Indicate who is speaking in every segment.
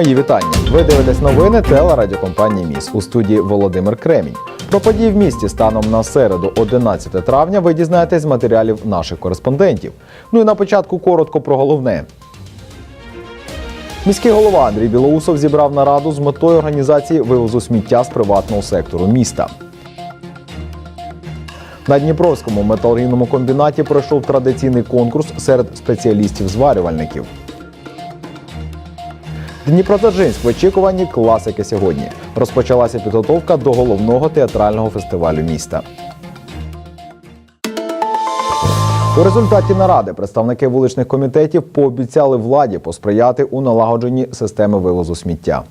Speaker 1: Мої вітання. Ви дивитесь новини телерадіокомпанії Міс у студії Володимир Кремінь. Про події в місті станом на середу, 11 травня, ви дізнаєтесь з матеріалів наших кореспондентів. Ну і на початку коротко про головне. Міський голова Андрій Білоусов зібрав нараду з метою організації вивозу сміття з приватного сектору міста. На Дніпровському металургійному комбінаті пройшов традиційний конкурс серед спеціалістів-зварювальників. Дніпродзержинськ в очікуванні класики сьогодні. Розпочалася підготовка до головного театрального фестивалю міста. У результаті наради представники вуличних комітетів пообіцяли владі посприяти у налагодженні системи вивозу сміття.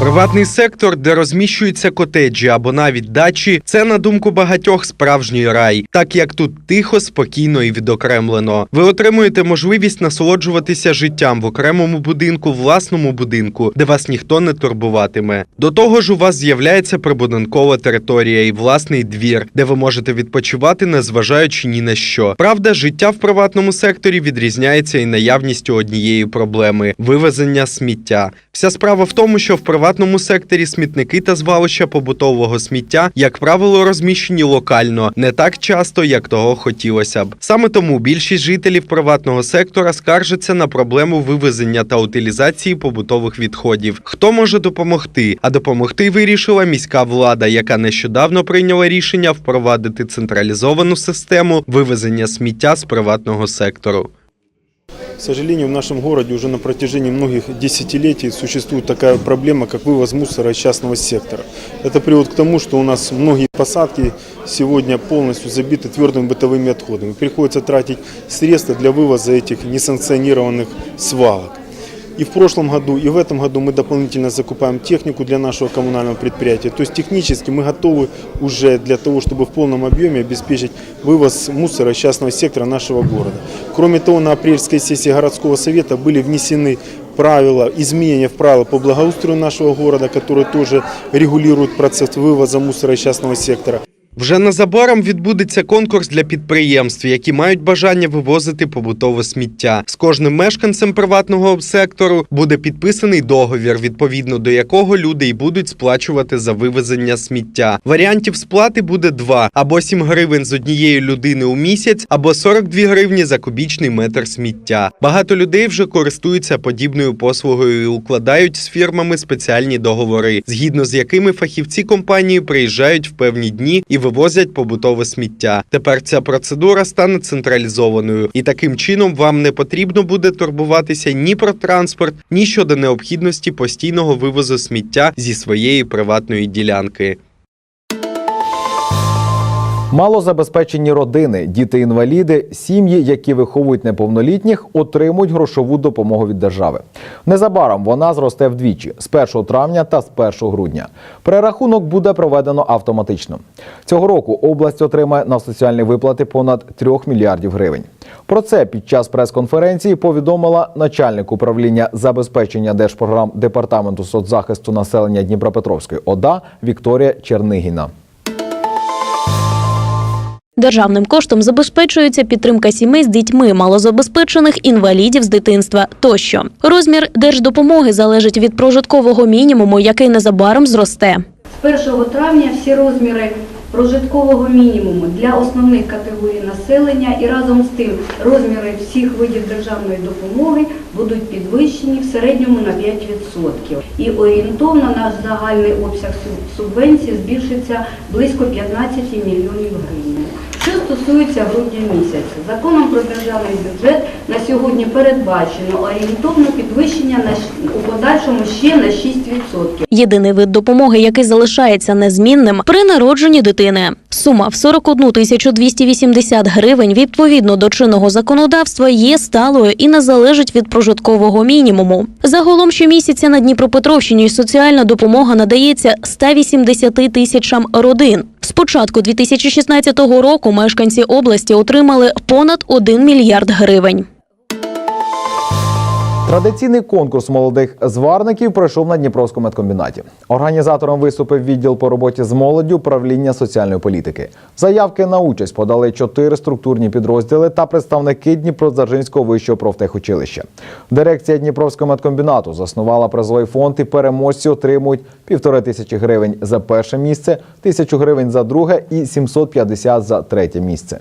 Speaker 2: Приватний сектор, де розміщуються котеджі або навіть дачі, це на думку багатьох справжній рай, так як тут тихо, спокійно і відокремлено. Ви отримуєте можливість насолоджуватися життям в окремому будинку, власному будинку, де вас ніхто не турбуватиме. До того ж, у вас з'являється прибудинкова територія і власний двір, де ви можете відпочивати, незважаючи ні на що. Правда, життя в приватному секторі відрізняється і наявністю однієї проблеми вивезення сміття. Вся справа в тому, що в приватному секторі смітники та звалища побутового сміття, як правило, розміщені локально, не так часто, як того хотілося б. Саме тому більшість жителів приватного сектора скаржаться на проблему вивезення та утилізації побутових відходів. Хто може допомогти? А допомогти вирішила міська влада, яка нещодавно прийняла рішення впровадити централізовану систему вивезення сміття з приватного сектору.
Speaker 3: К сожалению, в нашем городе уже на протяжении многих десятилетий существует такая проблема, как вывоз мусора из частного сектора. Это приводит к тому, что у нас многие посадки сегодня полностью забиты твердыми бытовыми отходами. Приходится тратить средства для вывоза этих несанкционированных свалок. И в прошлом году, и в этом году мы дополнительно закупаем технику для нашего коммунального предприятия. То есть технически мы готовы уже для того, чтобы в полном объеме обеспечить вывоз мусора частного сектора нашего города. Кроме того, на апрельской сессии городского совета были внесены правила, изменения в правила по благоустрою нашего города, которые тоже регулируют процесс вывоза мусора частного сектора.
Speaker 2: Вже незабаром відбудеться конкурс для підприємств, які мають бажання вивозити побутове сміття. З кожним мешканцем приватного сектору буде підписаний договір, відповідно до якого люди й будуть сплачувати за вивезення сміття. Варіантів сплати буде два: або 7 гривень з однієї людини у місяць, або 42 гривні за кубічний метр сміття. Багато людей вже користуються подібною послугою і укладають з фірмами спеціальні договори, згідно з якими фахівці компанії приїжджають в певні дні і вивозять побутове сміття. Тепер ця процедура стане централізованою, і таким чином вам не потрібно буде турбуватися ні про транспорт, ні щодо необхідності постійного вивозу сміття зі своєї приватної ділянки.
Speaker 1: Малозабезпечені родини, діти-інваліди, сім'ї, які виховують неповнолітніх, отримують грошову допомогу від держави. Незабаром вона зросте вдвічі з 1 травня та з 1 грудня. Перерахунок буде проведено автоматично. Цього року область отримає на соціальні виплати понад 3 мільярдів гривень. Про це під час прес-конференції повідомила начальник управління забезпечення держпрограм департаменту соцзахисту населення Дніпропетровської ОДА Вікторія Чернигіна.
Speaker 4: Державним коштом забезпечується підтримка сімей з дітьми, малозабезпечених інвалідів з дитинства тощо. Розмір держдопомоги залежить від прожиткового мінімуму, який незабаром зросте.
Speaker 5: З 1 травня всі розміри прожиткового мінімуму для основних категорій населення і разом з тим розміри всіх видів державної допомоги будуть підвищені в середньому на 5%. І орієнтовно наш загальний обсяг суб- субвенції збільшиться близько 15 мільйонів гривень. Що стосується грудня місяця, законом про державний бюджет на сьогодні передбачено орієнтовне підвищення на у подальшому ще на 6%.
Speaker 4: Єдиний вид допомоги, який залишається незмінним при народженні дитини. Сума в 41 тисячу 280 гривень відповідно до чинного законодавства є сталою і не залежить від прожиткового мінімуму. Загалом щомісяця на Дніпропетровщині соціальна допомога надається 180 тисячам родин. З початку 2016 року мешканці області отримали понад 1 мільярд гривень.
Speaker 1: Традиційний конкурс молодих зварників пройшов на Дніпровському медкомбінаті. Організатором виступив відділ по роботі з молоддю управління соціальної політики. Заявки на участь подали чотири структурні підрозділи та представники Дніпродзержинського вищого профтехучилища. Дирекція Дніпровського медкомбінату заснувала призовий фонд і переможці отримують півтори тисячі гривень за перше місце, тисячу гривень за друге і 750 за третє місце.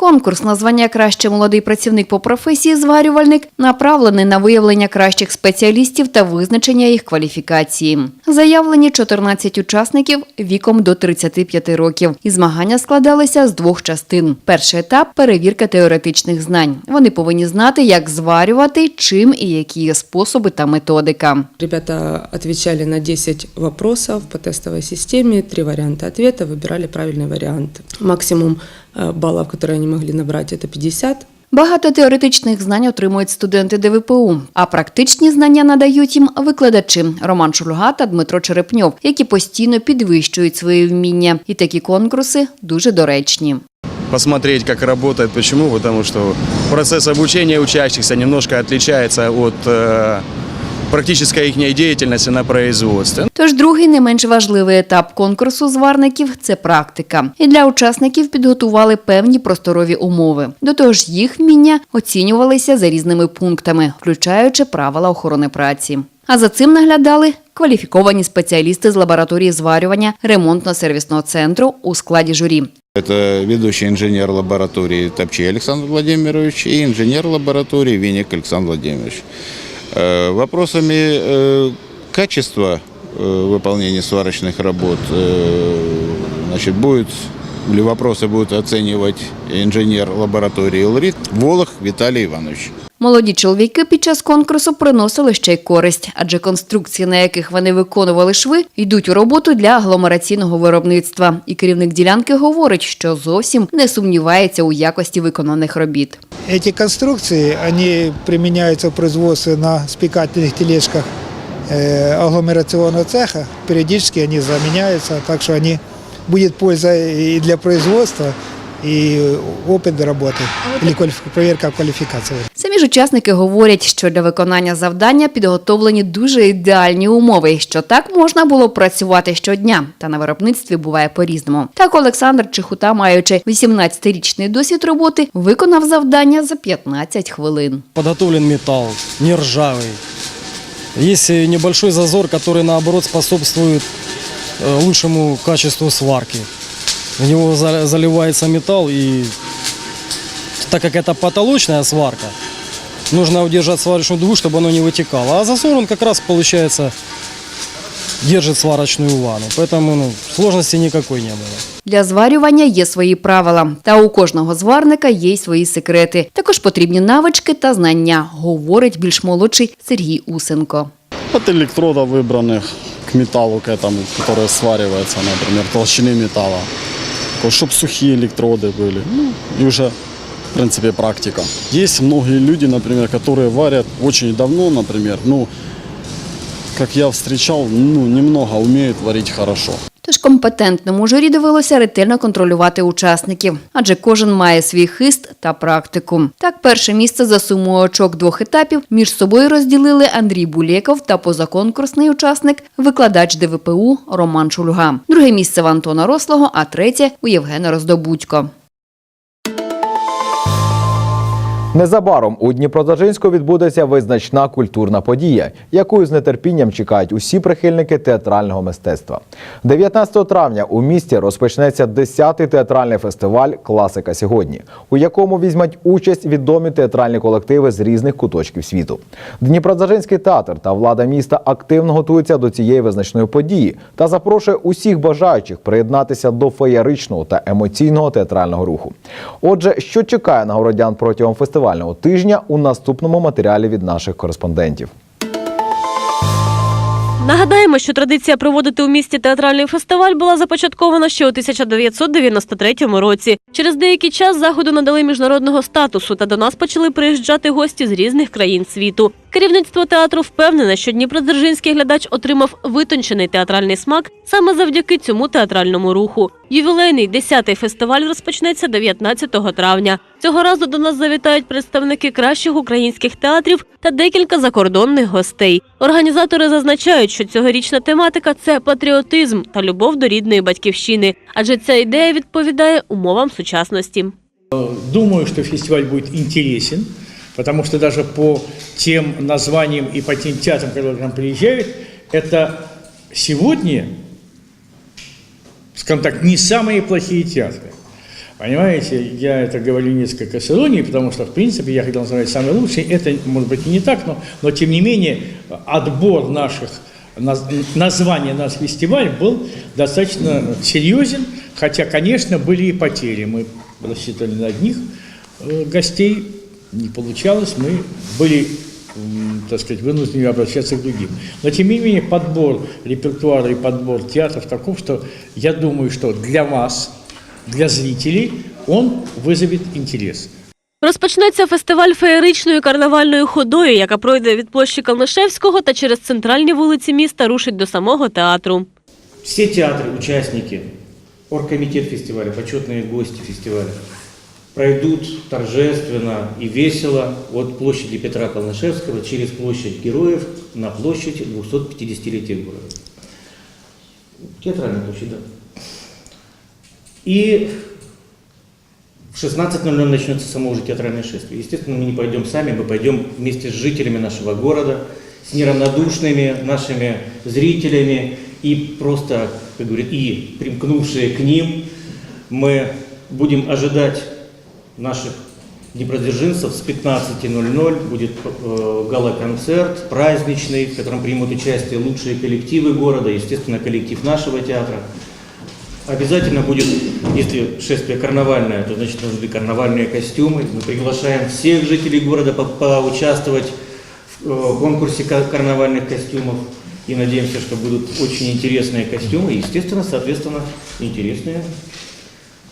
Speaker 6: Конкурс на звання Краще молодий працівник по професії зварювальник направлений на виявлення кращих спеціалістів та визначення їх кваліфікації. Заявлені 14 учасників віком до 35 років. І змагання складалися з двох частин. Перший етап перевірка теоретичних знань. Вони повинні знати, як зварювати, чим і які є способи та методика.
Speaker 7: Ребята отвечали на 10 вопросов по тестовой системе, три варианта ответа, выбирали правильный вариант. Максимум э, баллов, которые они могли набрать, это 50.
Speaker 6: Багато теоретичних знань отримують студенти ДВПУ, а практичні знання надають їм викладачі Роман Шульга та Дмитро Черепньов, які постійно підвищують свої вміння. І такі конкурси дуже доречні.
Speaker 8: посмотреть, как работает. Почему? Потому что процесс обучения учащихся немножко отличается от практической их деятельности на производстве.
Speaker 6: Тож другий не менш важливий етап конкурсу зварників це практика. І для учасників підготували певні просторові умови. До того ж, їх вміння оцінювалися за різними пунктами, включаючи правила охорони праці. А за цим наглядали кваліфіковані спеціалісти з лабораторії зварювання ремонтно-сервісного центру у складі журі.
Speaker 9: Это ведущий инженер лаборатории Топчей Александр Владимирович и инженер лаборатории Виник Александр Владимирович. Э, Вопросами э, качества э, выполнения сварочных работ значит, будет или вопросы будет оценивать инженер лаборатории ЛРИТ Волох Виталий Иванович.
Speaker 6: Молоді чоловіки під час конкурсу приносили ще й користь, адже конструкції, на яких вони виконували шви, йдуть у роботу для агломераційного виробництва. І керівник ділянки говорить, що зовсім не сумнівається у якості виконаних робіт.
Speaker 10: Эти конструкции, они применяются в производстве на спекательных тележках э, агломерационного цеха. Периодически они заменяются, так что они будет польза и для производства, и опыт работы, или квалиф- проверка квалификации.
Speaker 6: Самі ж учасники говорять, що для виконання завдання підготовлені дуже ідеальні умови, і що так можна було б працювати щодня. Та на виробництві буває по-різному. Так Олександр Чехута, маючи 18-річний досвід роботи, виконав завдання за 15 хвилин.
Speaker 11: подготовлен металл, не ржавый. Есть и небольшой зазор, который наоборот способствует э, лучшему качеству сварки. В него за- заливается металл и так как это потолочная сварка, нужно удержать сварочную дугу, чтобы оно не вытекало. А зазор он как раз получается держит сварочную ванну. Поэтому ну, сложности никакой не было.
Speaker 6: Для зварювання є свої правила, та у кожного зварника є й свої секрети. Також потрібні навички та знання, говорить більш молодший Сергій Усенко.
Speaker 12: От электродов выбранных к металлу, к этому, который сваривается, например, толщины Металла. Чтобы сухие электроды были. Ну, и уже, в принципе, практика. Есть многие люди, например, которые варят очень давно, например, ну, как я встречал, ну, немного умеют варить хорошо.
Speaker 6: Тож компетентному журі довелося ретельно контролювати учасників, адже кожен має свій хист та практику. Так, перше місце за сумою очок двох етапів між собою розділили Андрій Булєков та позаконкурсний учасник, викладач ДВПУ Роман Шульга. Друге місце в Антона Рослого, а третє у Євгена Роздобудько.
Speaker 1: Незабаром у Дніпродзержинську відбудеться визначна культурна подія, яку з нетерпінням чекають усі прихильники театрального мистецтва. 19 травня у місті розпочнеться 10-й театральний фестиваль Класика сьогодні, у якому візьмуть участь відомі театральні колективи з різних куточків світу. Дніпродзержинський театр та влада міста активно готуються до цієї визначної події та запрошує усіх бажаючих приєднатися до феєричного та емоційного театрального руху. Отже, що чекає на городян протягом фестивального тижня у наступному матеріалі від наших кореспондентів.
Speaker 13: Нагадаємо, що традиція проводити у місті театральний фестиваль була започаткована ще у 1993 році. Через деякий час заходу надали міжнародного статусу, та до нас почали приїжджати гості з різних країн світу. Керівництво театру впевнене, що Дніпродзержинський глядач отримав витончений театральний смак саме завдяки цьому театральному руху. Ювілейний 10-й фестиваль розпочнеться 19 травня. Цього разу до нас завітають представники кращих українських театрів та декілька закордонних гостей. Організатори зазначають, що цьогорічна тематика це патріотизм та любов до рідної батьківщини, адже ця ідея відповідає умовам сучасності.
Speaker 14: Думаю, что фестиваль будет интересен, потому что даже по тем названиям и по тем театрам, которые к нам приезжают, это сегодня, скажем так, не самые плохие театры. Понимаете, я это говорю несколько с иронией, потому что, в принципе, я хотел назвать самые лучшие. Это, может быть, и не так, но, но тем не менее, отбор наших, наз- название наш фестиваль был достаточно серьезен, хотя, конечно, были и потери. Мы рассчитывали на одних э, гостей, не получалось, мы были м, так сказать, вынуждены обращаться к другим. Но, тем не менее, подбор репертуара и подбор театров таков, что я думаю, что для вас, для зрителей, он вызовет интерес.
Speaker 13: Розпочнеться фестиваль феєричною карнавальною ходою, яка пройде від площі Калнишевського та через центральні вулиці міста рушить до самого театру.
Speaker 15: Все театры, участники, оргкомитет фестиваля, почетные гости фестиваля Пройдут торжественно и весело от площади Петра Калнышевского через площадь Героев на площадь 250-летия города. Театральная площадь, да. И в 16.00 начнется само уже театральное шествие. Естественно, мы не пойдем сами, мы пойдем вместе с жителями нашего города, с неравнодушными нашими зрителями и просто, как говорят, и примкнувшие к ним, мы будем ожидать наших днепродзержинцев с 15.00 будет э, гала-концерт праздничный, в котором примут участие лучшие коллективы города, естественно, коллектив нашего театра. Обязательно будет, если шествие карнавальное, то значит нужны карнавальные костюмы. Мы приглашаем всех жителей города по- поучаствовать в э, конкурсе ка- карнавальных костюмов. И надеемся, что будут очень интересные костюмы и, естественно, соответственно, интересные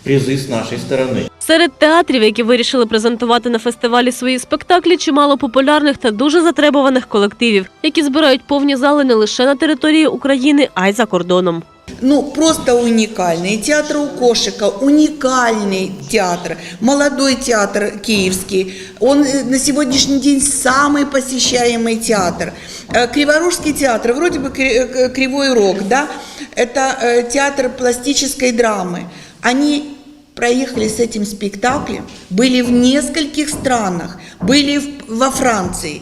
Speaker 15: призы с нашей стороны.
Speaker 13: Серед театрів, які вирішили презентувати на фестивалі свої спектаклі, чимало популярних та дуже затребуваних колективів, які збирають повні зали не лише на території України, а й за кордоном.
Speaker 16: Ну, просто уникальный. И театр у Кошика уникальный театр. Молодой театр киевский. Он э, на сегодняшний день самый посещаемый театр. Э, Криворужский театр, вроде бы кри- э, Кривой Рог, да? Это э, театр пластической драмы. Они проехали с этим спектаклем, были в нескольких странах, были в- во Франции.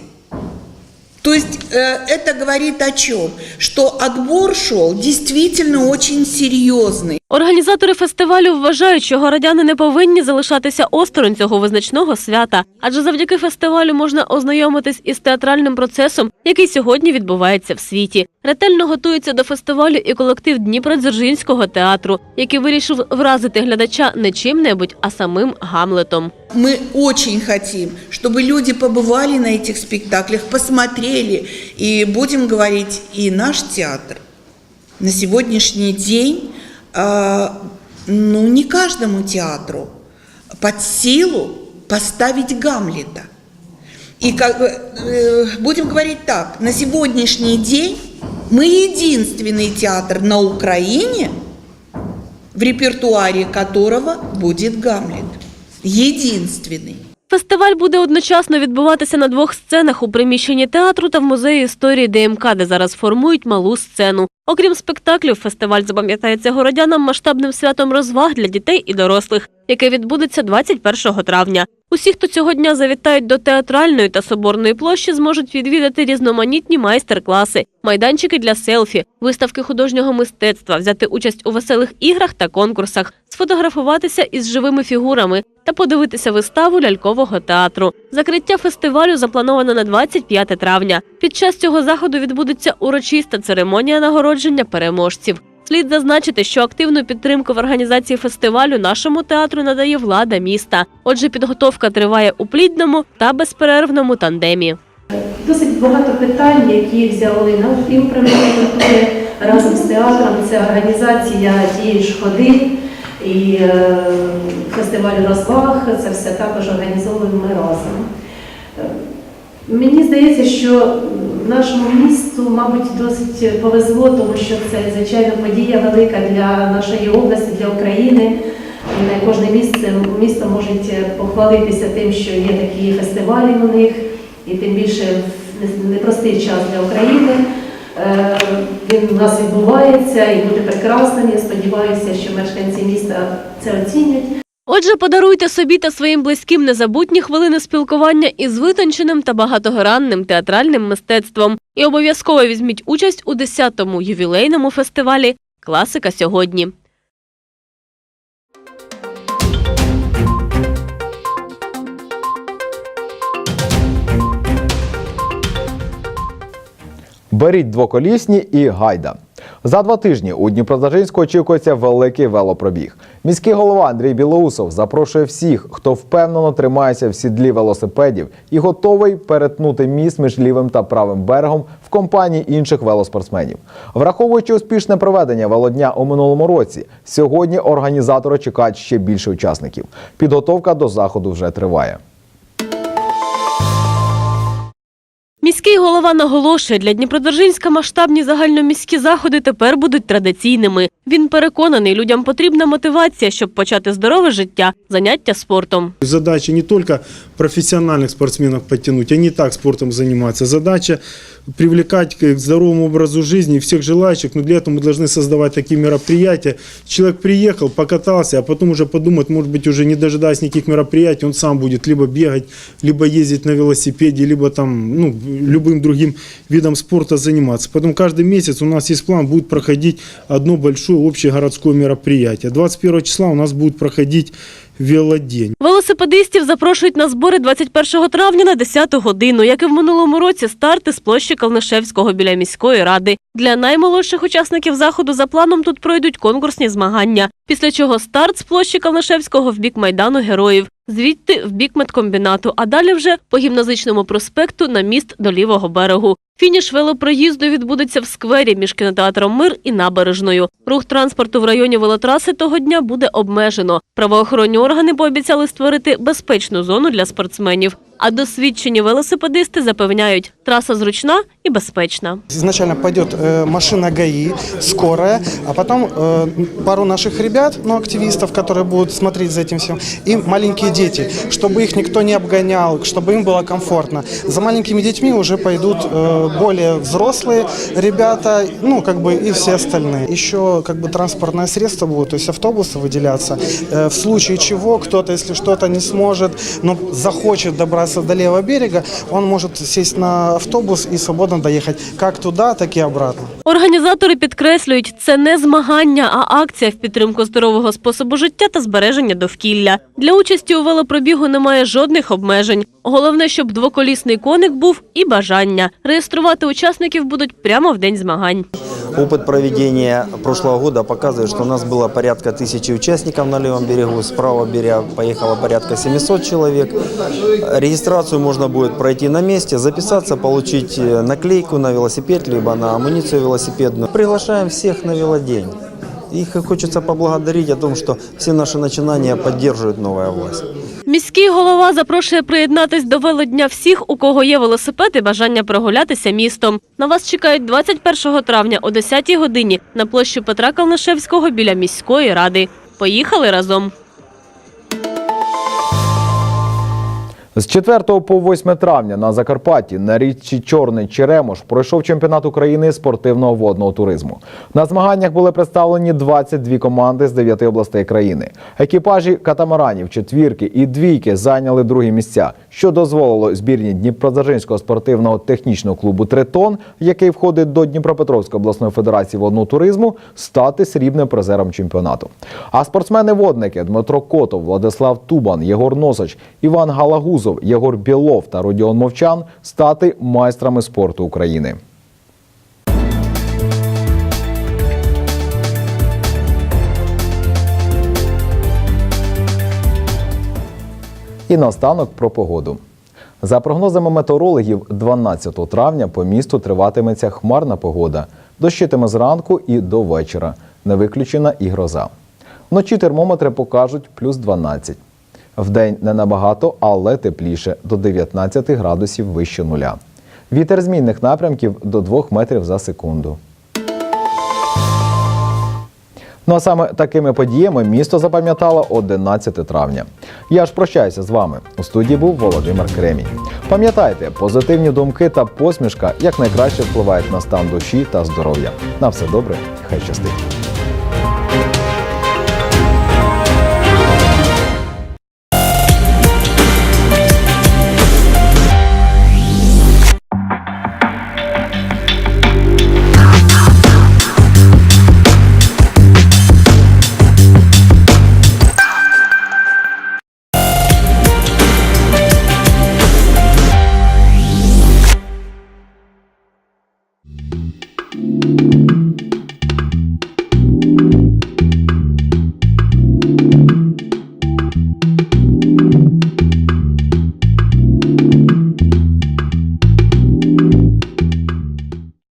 Speaker 16: То есть э, это говорит о чем? Что отбор шел действительно очень серьезный.
Speaker 13: Організатори фестивалю вважають, що городяни не повинні залишатися осторонь цього визначного свята, адже завдяки фестивалю можна ознайомитись із театральним процесом, який сьогодні відбувається в світі. Ретельно готується до фестивалю і колектив Дніпродзержинського театру, який вирішив вразити глядача не чим-небудь, а самим Гамлетом.
Speaker 16: Мы очень хотим, чтобы люди побывали на этих спектаклях, посмотрели. И будем говорить, и наш театр на сегодняшний день, а, Ну, не каждому театру под силу поставить Гамлета. И как, э, будем говорить так, на сегодняшний день мы единственный театр на Украине, в репертуаре которого будет Гамлет. Единственный.
Speaker 13: Фестиваль буде одночасно відбуватися на двох сценах у приміщенні театру та в музеї історії ДМК, де зараз формують малу сцену. Окрім спектаклів, фестиваль запам'ятається городянам масштабним святом розваг для дітей і дорослих, яке відбудеться 21 травня. Усі, хто цього дня завітають до театральної та соборної площі, зможуть відвідати різноманітні майстер-класи, майданчики для селфі, виставки художнього мистецтва, взяти участь у веселих іграх та конкурсах, сфотографуватися із живими фігурами та подивитися виставу лялькового театру. Закриття фестивалю заплановано на 25 травня. Під час цього заходу відбудеться урочиста церемонія нагородження переможців. Слід зазначити, що активну підтримку в організації фестивалю нашому театру надає влада міста. Отже, підготовка триває у плідному та безперервному тандемі.
Speaker 17: Досить багато питань, які взяли на і управління культури разом з театром. Це організація ж ходи і е, фестиваль розваг. Це все також організовуємо ми разом. Мені здається, що нашому місту, мабуть, досить повезло, тому що це, звичайно, подія велика для нашої області, для України. Не кожне місце, місто може похвалитися тим, що є такі фестивалі у них, і тим більше непростий час для України. Е, Він у нас відбувається і буде прекрасним. Я сподіваюся, що мешканці міста це оцінять.
Speaker 13: Отже, подаруйте собі та своїм близьким незабутні хвилини спілкування із витонченим та багатогранним театральним мистецтвом. І обов'язково візьміть участь у 10-му ювілейному фестивалі Класика сьогодні.
Speaker 1: Беріть двоколісні і гайда. За два тижні у Дніпродзержинську очікується великий велопробіг. Міський голова Андрій Білоусов запрошує всіх, хто впевнено тримається в сідлі велосипедів і готовий перетнути міст між лівим та правим берегом в компанії інших велоспортсменів. Враховуючи успішне проведення велодня у минулому році, сьогодні організатори чекають ще більше учасників. Підготовка до заходу вже триває.
Speaker 13: Міський голова наголошує, для Дніпродзержинська масштабні загальноміські заходи тепер будуть традиційними. Він переконаний, людям потрібна мотивація, щоб почати здорове життя, заняття спортом.
Speaker 3: Задача не только профессиональных спортсменов подтянуть, они и так спортом занимаются. Задача привлекать к здоровому образу жизни всех желающих, но для этого мы должны создавать такие мероприятия. Человек приехал, покатался, а потом уже подумать, может быть, уже не дожидаясь никаких мероприятий, он сам будет либо бегать, либо ездить на велосипеде, либо там, ну, любым другим видом спорта заниматься. Потом каждый месяц у нас есть план, будет проходить одно большое общегородское мероприятие. 21 числа у нас будет проходить велодень.
Speaker 13: Велосипедистів запрошують на збори 21 травня на 10 годину, як і в минулому році старти з площі Калнишевського біля міської ради. Для наймолодших учасників заходу за планом тут пройдуть конкурсні змагання. Після чого старт з площі Калнишевського в бік майдану героїв, звідти в бік медкомбінату, а далі вже по гімназичному проспекту на міст до лівого берегу. Фініш велопроїзду відбудеться в сквері між кінотеатром Мир і набережною. Рух транспорту в районі велотраси того дня буде обмежено. Правоохоронні органи пообіцяли створити безпечну зону для спортсменів. А досвідчені велосипедисти запевняють, траса зручна і безпечна.
Speaker 18: Изначально пойдет э, машина ГАИ, скорая, а потом э, пару наших ребят, ну, активистов, которые будут смотреть за этим всем, и маленькие дети, чтобы их никто не обгонял, чтобы им было комфортно. За маленькими детьми уже пойдут э, более взрослые ребята, ну, как бы и все остальные. Еще как бы транспортное средство будет, то есть автобусы выделяться. Э, в случае чего кто-то, если что-то не сможет, но захочет добраться до левого берега, он может сесть на автобус и свободно доехать как туда, так и обратно.
Speaker 13: Організатори підкреслюють, це не змагання, а акція в підтримку здорового способу життя та збереження довкілля. Для участі у велопробігу немає жодних обмежень. Головне, щоб двоколісний коник був і бажання. Реєструвати учасників будуть прямо в день змагань.
Speaker 19: Опыт проведения прошлого года показывает, что у нас было порядка тысячи участников на левом берегу, с правого берега поехало порядка 700 человек. Регистрацию можно будет пройти на месте, записаться, получить э, наклейку на велосипед, либо на амуницию велосипедную. Приглашаем всех на велодень. Их хочется поблагодарить о том, что все наши начинания поддерживает новая власть.
Speaker 13: Міський голова запрошує приєднатись до велодня всіх, у кого є велосипед і бажання прогулятися містом. На вас чекають 21 травня о 10 годині на площі Петра Калнишевського біля міської ради. Поїхали разом.
Speaker 1: З 4 по 8 травня на Закарпатті на річці Чорний Черемош пройшов чемпіонат України спортивного водного туризму. На змаганнях були представлені 22 команди з 9 областей країни. Екіпажі катамаранів, четвірки і двійки зайняли другі місця, що дозволило збірні Дніпродзержинського спортивного технічного клубу Тритон, який входить до Дніпропетровської обласної федерації водного туризму, стати срібним призером чемпіонату. А спортсмени-водники Дмитро Котов, Владислав Тубан, Єгор Носач, Іван Галагузов, Єгор Білов та Родіон Мовчан стати майстрами спорту України. І наостанок про погоду. За прогнозами метеорологів, 12 травня по місту триватиметься хмарна погода. Дощитиме зранку і до вечора. Не виключена і гроза. Вночі термометри покажуть плюс 12. Вдень не набагато, але тепліше до 19 градусів вище нуля. Вітер змінних напрямків до 2 метрів за секунду. Ну а саме такими подіями місто запам'ятало 11 травня. Я ж прощаюся з вами. У студії був Володимир Кремінь. Пам'ятайте, позитивні думки та посмішка якнайкраще впливають на стан душі та здоров'я. На все добре, хай щастить.